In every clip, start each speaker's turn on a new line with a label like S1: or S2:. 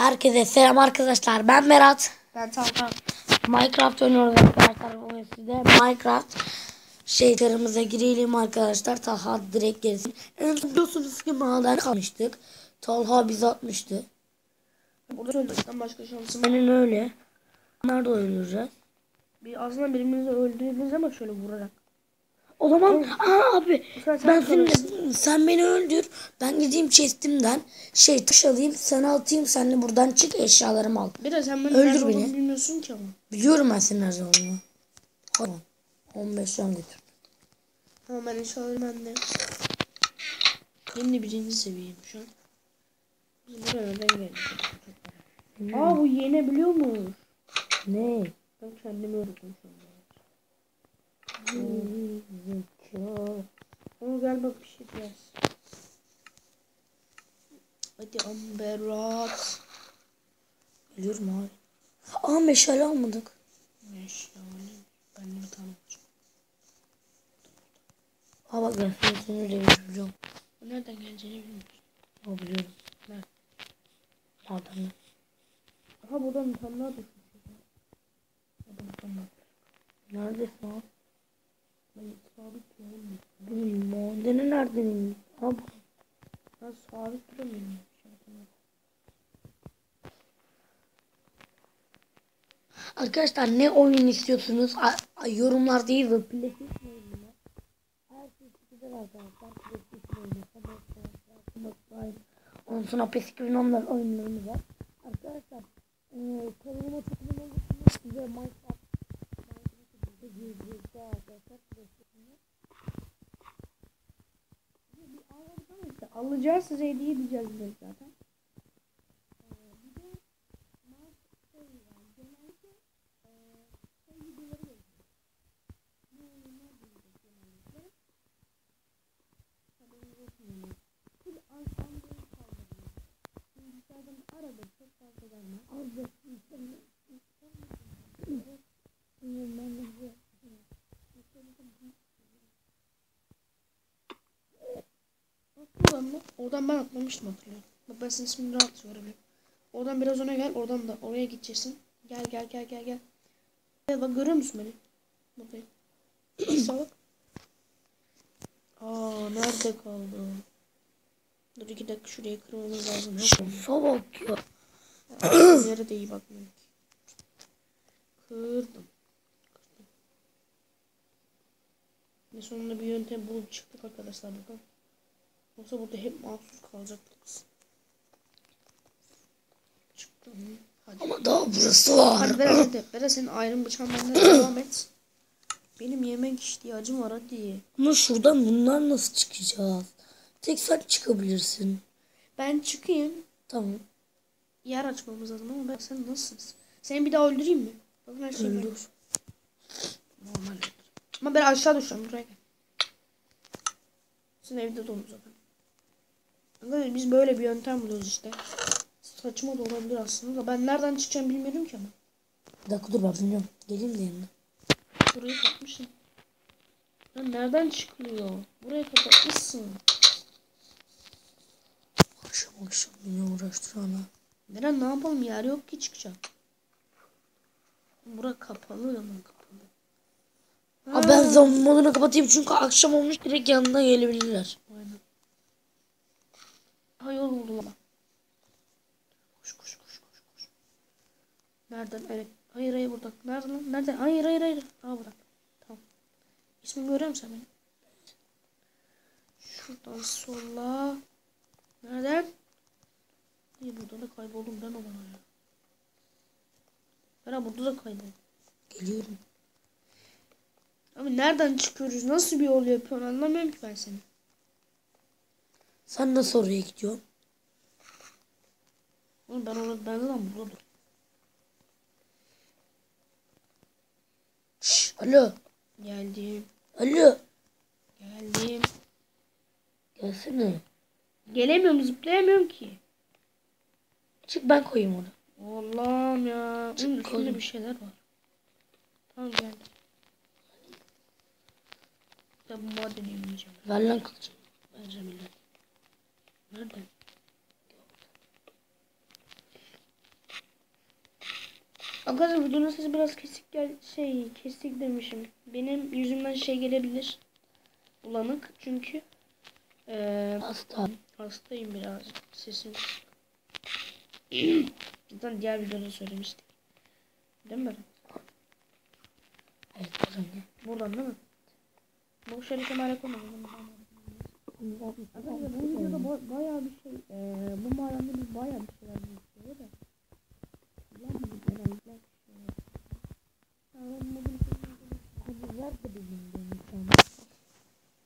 S1: Herkese selam arkadaşlar. Ben Berat.
S2: Ben Talkan.
S1: Minecraft oynuyoruz arkadaşlar. Bugün size Minecraft şeylerimize girelim arkadaşlar. Talha direkt gelsin. En son biliyorsunuz ki maden kalmıştık. Talha bizi atmıştı.
S2: Burada söyledikten başka şansım.
S1: Aynen öyle. Nerede öldüreceğiz?
S2: Bir aslında birbirimizi öldürebiliriz ama şöyle vurarak.
S1: O zaman aa abi ben seni, sen beni öldür. Ben gideyim chestimden şey taş alayım sana atayım sen de buradan çık eşyalarımı al.
S2: Biraz sen beni
S1: Öldür
S2: nerede
S1: beni.
S2: olduğunu bilmiyorsun ki ama.
S1: Biliyorum ben senin her zamanını. Tamam. 15 can götür.
S2: Ama ben eşyalarım bende. Benim de birinci seviyeyim şu an. Biz buraya nereden geldik? Aa bu yenebiliyor mu?
S1: Ne?
S2: Ben kendimi öldürdüm şu anda. Ama bak bir şey. Hadi Amberat.
S1: Biliyorum abi. Aa meşale almadık.
S2: Eşyalarım. Ben tane olacağım.
S1: Aa bak ben seni öyle.
S2: Bu nereden geleceğini bilmiyorum.
S1: Aa biliyorum.
S2: Nerede?
S1: Madem.
S2: Aha buradan daha düşmüş. Tamam.
S1: Neredesin abi?
S2: Sabit duramıyorum.
S1: Bilmiyorum. Madeni nereden indin? Abi.
S2: Ben sabit duramıyorum.
S1: Arkadaşlar ne oyun istiyorsunuz? A- a- yorumlarda yazın. PlayStation oyunu. Her şey güzel arkadaşlar. PlayStation oyunu. Ondan sonra PES 2010'lar oyunlarımız var. Arkadaşlar eee kanalıma abone olursanız size Minecraft Daha arkadaşlar. PlayStation'da.
S2: Bir almadık ama işte alacağız size hediye edeceğiz biz zaten. Oradan mı? Oradan ben atlamıştım hatırlıyorum. Bak ben senin ismini rahat söyleyeyim. Oradan biraz öne gel. Oradan da oraya gideceksin. Gel gel gel gel gel. Evet bak görüyor musun beni? Buradayım. Sağ bak. Aa nerede kaldı? Dur iki dakika şurayı kırmamız lazım.
S1: Bak ya.
S2: Nerede iyi bakmıyorum ki. Kırdım. Kırdım. Ve sonunda bir yöntem bulup çıktık arkadaşlar bakın. Yoksa burada hep mahsur kalacaktık. kız. Çıktım. Hadi.
S1: Ama daha burası var.
S2: Hadi Bera hadi. Bera senin ayrım bıçağın benden devam et. Benim yemek ihtiyacım var hadi.
S1: Ama şuradan bunlar nasıl çıkacağız? Tek sen çıkabilirsin.
S2: Ben çıkayım.
S1: Tamam.
S2: Yer açmamız lazım ama ben sen nasılsın? Seni bir daha öldüreyim mi? Bakın her şey.
S1: Öldür.
S2: Normal öldür. Ama ben aşağı düşeceğim buraya gel. Sizin evde dolu zaten. Arkadaşlar biz böyle bir yöntem buluyoruz işte. Saçma da olabilir aslında da ben nereden çıkacağım bilmiyorum ki ama.
S1: Bir dakika dur ben biliyorum. Geleyim de yanına.
S2: Burayı kapatmışım. Ya nereden çıkılıyor? Buraya kapatmışsın.
S1: Akşam akşam beni uğraştırana.
S2: Neren ne yapalım yer yok ki çıkacak. Bura kapalı ama kapalı.
S1: Abi ben zombi modunu kapatayım çünkü akşam olmuş direkt yanına gelebilirler.
S2: Buldum ama. Koş koş koş koş koş. Nereden? Evet. Hayır hayır buradan. Nereden lan? Nereden? Hayır hayır hayır. Ha buradan. Tamam. İsmini görüyor musun sen benim? Şuradan sola. Nereden? Niye burada da kayboldum ben ona ya. Ben ha burada da kayboldum.
S1: Geliyorum.
S2: Abi nereden çıkıyoruz? Nasıl bir yol yapıyorsun anlamıyorum ki ben seni.
S1: Sen nasıl oraya gidiyorsun?
S2: Oğlum ben orada ben zaten burada dur.
S1: Şş, alo.
S2: Geldim.
S1: Alo.
S2: Geldim.
S1: Gelsene.
S2: Gelemiyorum zıplayamıyorum ki.
S1: Çık ben koyayım onu.
S2: Allah'ım ya. Onun üstünde
S1: koydum.
S2: bir şeyler var. Tamam geldim. Ya bu madeni yemeyeceğim.
S1: Ver lan kılıcımı.
S2: Vereceğim illa. Nereden? Arkadaşlar videonun sesi biraz kesik gel şey kesik demişim. Benim yüzümden şey gelebilir. Bulanık çünkü eee
S1: Hasta.
S2: hastayım birazcık sesim. Zaten diğer videoda söylemiştim. Değil mi?
S1: Evet buradan ya.
S2: Buradan değil mi? Bu şöyle kemale koymadım. Arkadaşlar bu videoda ba- bayağı bir şey eee bu mağarada biz bayağı bir şeyler buluşturuyor da. Bilemedim genellikle.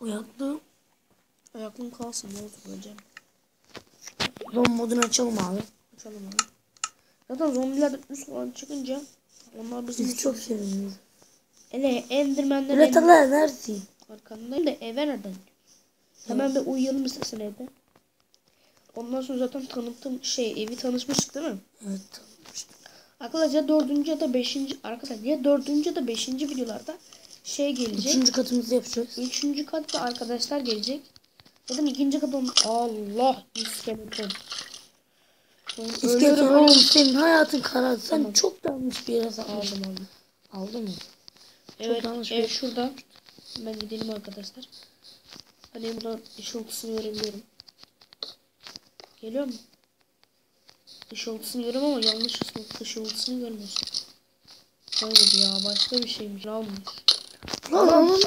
S1: Uyandım.
S2: Ayaklığım kalsın ne oldu böylece.
S1: Zon modunu açalım abi.
S2: Açalım abi. Zaten zombiler üst falan çıkınca onlar bizim
S1: Biz çok seviniyoruz.
S2: Ele Enderman'den
S1: Murat
S2: en
S1: Allah neredesin?
S2: arkandayım da eve nereden? Hemen bir uyuyalım istersen evde. Ondan sonra zaten tanıttım şey evi tanışmıştık değil mi?
S1: Evet.
S2: Arkadaşlar dördüncü ya da beşinci arkadaşlar ya dördüncü ya da beşinci videolarda şey gelecek.
S1: Üçüncü katımızı yapacağız.
S2: Üçüncü katta arkadaşlar gelecek. Zaten ikinci kat onun Allah iskeleton.
S1: İskeleton oğlum senin hayatın karardı. Sen
S2: Tamam.
S1: çok yanlış bir yere sakladın.
S2: Aldım.
S1: Aldın mı?
S2: Evet,
S1: yanlış
S2: ev
S1: bir-
S2: şurada. Ben gidelim arkadaşlar. Hani buradan ışıltısını görebiliyorum. Geliyor mu? Işıltısını görüyorum ama yanlış ışıl- ışıltısını görmüyorsun. Hayır ya başka bir şeymiş. Almış.
S1: Lan lan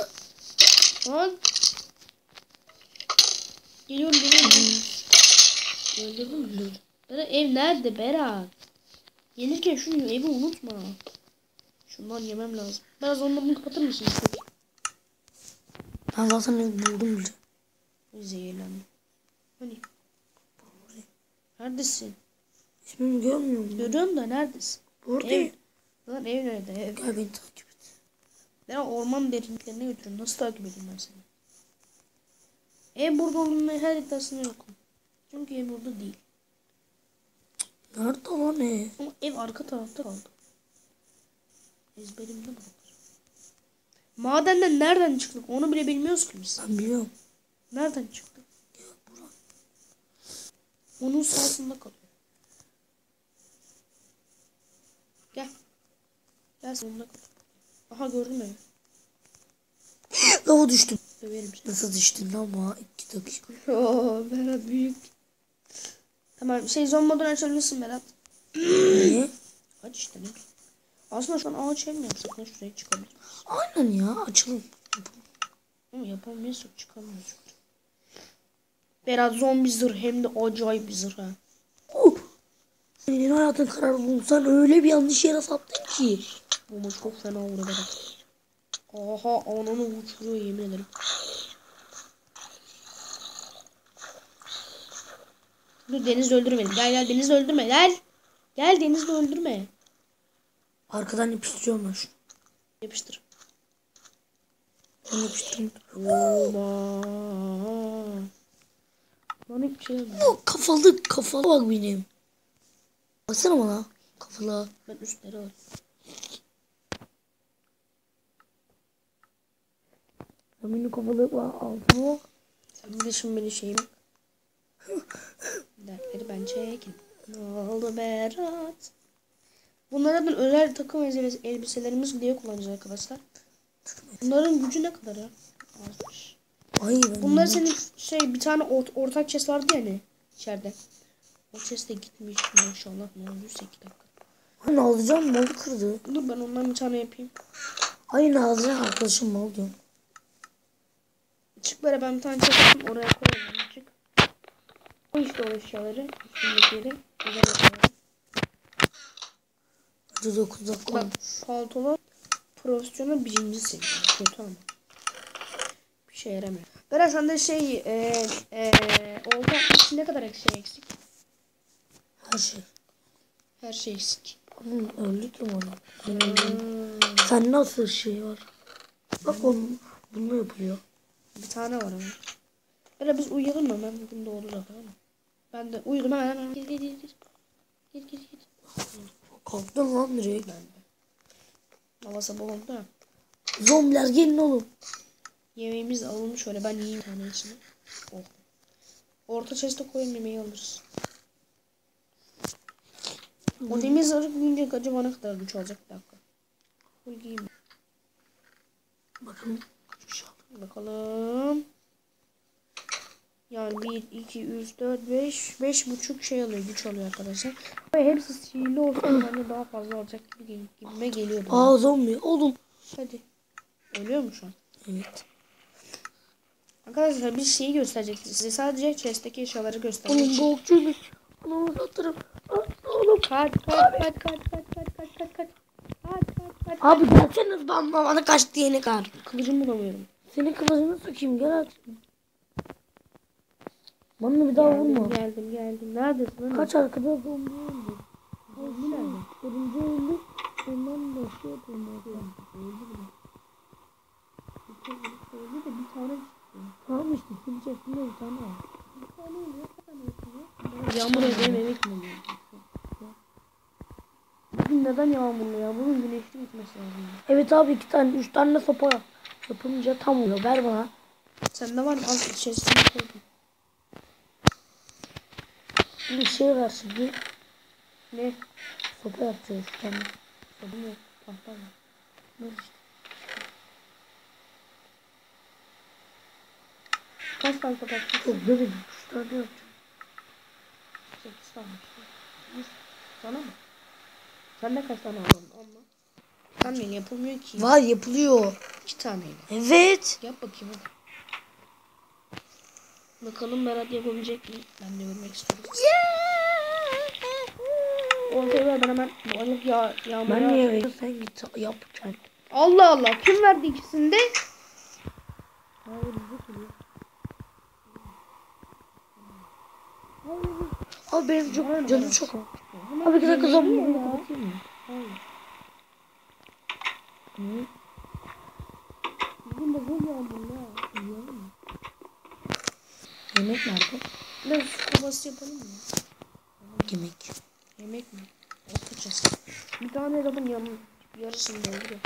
S1: lan.
S2: Geliyorum geliyorum. Öldürdün mü? Berat ev nerede Berat? Gelirken şu evi unutma. Şundan yemem lazım. Biraz onunla bunu kapatır mısın?
S1: Ben zaten buldum bile.
S2: Zehirlendim. Hani? Neredesin?
S1: İsmimi görmüyor musun?
S2: Görüyorum da neredesin?
S1: Buradayım.
S2: Ev. Lan ev nerede? Ev.
S1: Gel beni takip et.
S2: Ben orman derinliklerine götürüyorum. Nasıl takip edeyim ben seni? Ev burada olduğunu her iddiasını yokum. Çünkü ev burada değil.
S1: Nerede lan ev?
S2: Ama ev arka tarafta kaldı. Ezberimde buralar. Madenden nereden çıktık onu bile bilmiyoruz ki biz.
S1: Ben biliyorum.
S2: Nereden çıktık? Onun sağsında kalıyor. Gel. Gel sonunda. Aha gördün mü?
S1: Lava düştüm.
S2: Döverim seni.
S1: Nasıl düştün bu? İki dakika.
S2: Oo Berat büyük. Tamam şey modunu açabilirsin Berat.
S1: Niye?
S2: Aç işte ne? Aslında şu an ağaç mi yapsak lan şuraya çıkabilir.
S1: Aynen ya açalım.
S2: Ama yapamıyoruz yok çıkamıyoruz. Berat zombi zırh hem de acayip bir zırh ha.
S1: Senin hayatın kararı bulsan öyle bir yanlış yere saptın ki.
S2: Bu maç çok fena Berat. Aha ananı uçuruyor yemin ederim. Dur Deniz öldürme. Gel gel Deniz öldürme gel. Gel Deniz öldürme.
S1: Arkadan yapıştırıyorum ben şunu.
S2: Yapıştır.
S1: Ben yapıştırayım.
S2: Oba. Bana hiçbir şey
S1: kafalı kafalı bak benim. Baksana bana. Kafalı.
S2: Ben üstleri alayım.
S1: Ben benim kafalı bak.
S2: Sen de şimdi beni şeyim. Dertleri ben çekin. Ne oldu Berat? Bunlardan özel takım elbise- elbiselerimiz diye kullanacağız arkadaşlar. Bunların gücü ne kadar ya? Azmış.
S1: Ay ben
S2: Bunlar senin şey bir tane ort- ortak chest vardı ya hani içeride. O chest de gitmiş maşallah ne olduysa iki dakika.
S1: Hani alacağım malı kırdı.
S2: Dur ben ondan bir tane yapayım.
S1: Ay ne alacağım arkadaşım mal diyorum.
S2: Çık böyle ben bir tane yapayım oraya koyayım. onu, Çık. Koy işte o eşyaları. Üstündekileri. Güzel eşyaları.
S1: Hadi 9 dakika
S2: Bak
S1: oldu.
S2: paltolu profesyonel birinci seviye. Kötü ama. Bir şey yaramıyor. Berat sende şey e, e, için ne kadar şey eksik?
S1: Her şey.
S2: Her şey eksik.
S1: Oğlum öldü ki bana. Benim öldüğüm. Sen nasıl şey var? Bak onun bunu yapıyor.
S2: Bir tane var ama. Berat biz uyuyalım mı? Ben bugün doğru yapalım mı? Ben de uyudum hemen hemen. Gir gir gir. gir. Gir gir.
S1: Kalktın lan direkt.
S2: Ben de. Hava sabah oldu ya.
S1: Zombiler gelin oğlum.
S2: Yemeğimiz alınmış şöyle ben yiyeyim tane içine. Oh. Orta chest'e koyayım yemeği alırız. O demir zırh giyince acaba ne kadar güç alacak bir dakika. Full giyeyim.
S1: An.
S2: Bakalım. Yani 1, 2, 3, 4, 5, 5 buçuk şey alıyor, güç alıyor arkadaşlar. Ve hepsi sihirli olsa bence daha fazla alacak gibi gibime geliyordu.
S1: Aa zombi. Oğlum.
S2: Hadi. Ölüyor mu şu an?
S1: Evet.
S2: Arkadaşlar bir şeyi gösterecek size. Sadece chest'teki eşyaları
S1: Oğlum
S2: gösterecek.
S1: bu okçuymuş. Onu uzatırım.
S2: Kaç kaç kaç kaç kaç kaç kaç kaç kaç. Kaç kaç kaç.
S1: Abi gelsene ben bana kaç diyene kadar.
S2: Kılıcımı bulamıyorum.
S1: Senin kılıcını sokayım gel artık. Bana bir daha vurma.
S2: Geldim geldim geldim. Neredesin lan?
S1: Kaç arkada öldü.
S2: Nerede?
S1: Örümceği öldü. Ondan da şey yapıyorum.
S2: Öldü bile. Öldü de bir tane
S1: Tamam işte senin içerisinde bir tane var.
S2: Yağmur evde yemek mi oluyor? Bugün neden yağmurlu ya? Bugün güneşli gitmesi lazım.
S1: Evet abi iki tane üç tane sopa yapınca tam oluyor. Ver bana.
S2: Sende var mı? Al içerisine koydum.
S1: Bir şey ver şimdi.
S2: Ne?
S1: Sopa yapacağız kendi.
S2: Koydum yok. Tahta var.
S1: Ver işte.
S2: Kaç tane kapattın?
S1: Çok demedim. Üç tane yapacağım.
S2: Sekiz tane. Sana mı? Sen de kaç tane aldın? Sen de yapılmıyor ki.
S1: Var yapılıyor.
S2: İki taneyle.
S1: Evet.
S2: Yap bakayım hadi. Bakalım Berat yapabilecek mi? Ben de görmek istiyorum. Ortaya ver ben hemen balık yağ, yağmur
S1: Ben
S2: yağ-
S1: niye veriyorum? Sen git yap kendi.
S2: Allah Allah kim verdi ikisini de?
S1: Abi benim çok canım çok. Abi bir dakika zombi kapatayım mı? Hı?
S2: Bugün de bu yağmur ya.
S1: Yemek nerede?
S2: Ne kovası yapalım mı?
S1: Yemek.
S2: Yemek mi? Yapacağız. Bir tane adamın yanı yarısını dolduruyor.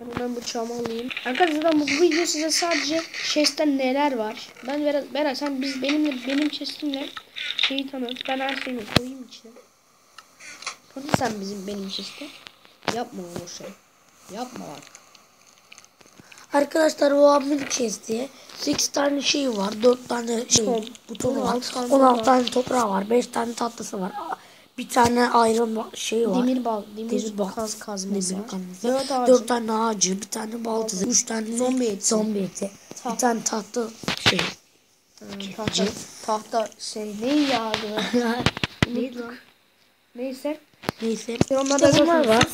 S2: Ben hemen bıçağımı alayım. Arkadaşlar bu, bu video size sadece chest'ten neler var. Ben Berat, Berat sen biz benimle benim chest'imle şeyi tanıt. Ben her şeyi koyayım içine. Tanıt sen bizim benim chest'e. Yapma o şey. Yapma bak.
S1: Arkadaşlar bu abimin chest'i 8 tane şey var. 4 tane şey
S2: Tom.
S1: butonu var.
S2: 16 tane
S1: 16
S2: var.
S1: tane toprağı var. 5 tane tatlısı var. Bir tane ayrım şey var.
S2: Demir bal, demir,
S1: Demir bal-
S2: kaz kazması
S1: demir
S2: var.
S1: kazması.
S2: Dört ağacı.
S1: 4 tane ağacı, bir tane baltası, 3 tane
S2: Zombi eti.
S1: Zombi eti. Bir tane tatlı şey.
S2: Ee, tahta, tahta şey ne ya?
S1: Neydi lan?
S2: Neyse.
S1: Neyse.
S2: İşte onlar
S1: İşte bunlar var.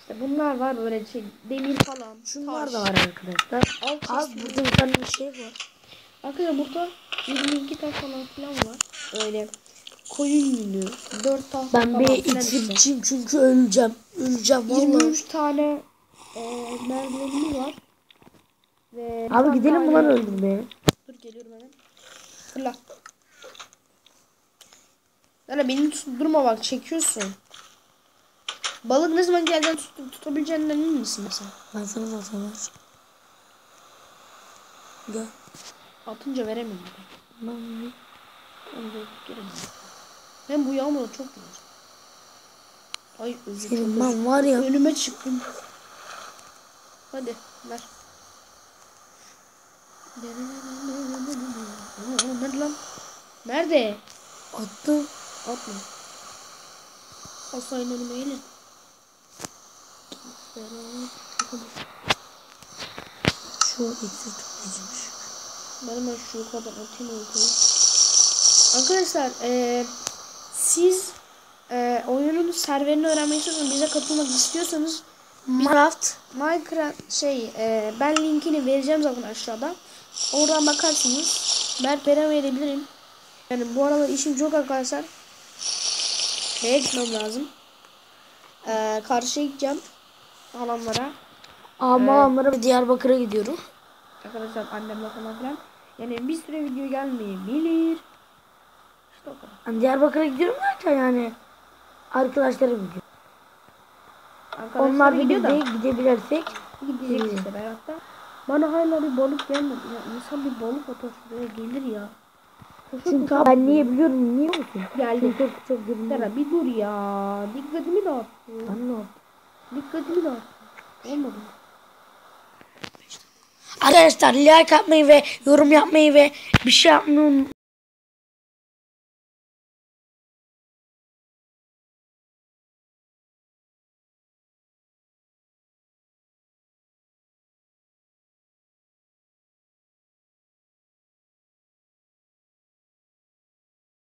S2: İşte bunlar var böyle şey demir falan.
S1: Şunlar
S2: taş.
S1: da var arkadaşlar.
S2: Alt
S1: Abi burada bir tane şey var.
S2: Arkadaşlar burada 22 taş falan filan var. Öyle koyun yünü, 4 tahta
S1: Ben bir
S2: filan
S1: içim
S2: işte.
S1: içim çünkü öleceğim. Öleceğim vallahi.
S2: 23 tane e, merdivenimiz var. Ve
S1: Abi gidelim bunları öldürmeye.
S2: Dur geliyorum hemen. Fırla. Lan beni durma bak çekiyorsun. Balık ne zaman geldiğini tut, tutabileceğinden emin misin mesela?
S1: Ben sana zaten. Gel.
S2: Atınca veremiyorum.
S1: Ben.
S2: Hem bu yağmur da çok güzel. Ay özür.
S1: ben var ya.
S2: Önüme çıktım. Hadi ver. Aa, Nerede lan? Nerede?
S1: Attım.
S2: Atma. Asayın önüme gelin.
S1: Şu iksir toplayacağım.
S2: Ben hemen şu kadar atayım ortaya. Arkadaşlar eee siz eee oyunun serverini öğrenmek istiyorsanız bize katılmak istiyorsanız
S1: Minecraft.
S2: Minecraft şey eee, ben linkini vereceğim zaten aşağıda. Oradan bakarsınız. Ben verebilirim. Yani bu arada işim çok arkadaşlar. Şeye gitmem lazım. Eee karşıya gideceğim. Alanlara.
S1: Ama onlara Diyarbakır'a gidiyorum.
S2: Arkadaşlar annemle falan filan. Yani bir süre video gelmeyebilir. İşte o kadar.
S1: Ben Diyarbakır'a gidiyorum derken yani. Arkadaşlarım gidiyor.
S2: Arkadaşlar
S1: Onlar bir
S2: gidiyor da
S1: gidebilirsek.
S2: gidecek işte Berat'ta. Bana hala bir balık gelmedi. Ya insan bir balık atar şuraya gelir ya.
S1: Çünkü abi ben niye biliyorum biliyor musun?
S2: Geldi.
S1: Çünkü çok görünüyor.
S2: Sera bir dur ya. Dikkatimi dağıttı.
S1: Ben ne yaptım?
S2: Dikkatimi dağıttı. Olmadı.
S1: Arkadaşlar like atmayı ve yorum yapmayı ve bir şey yapmayı.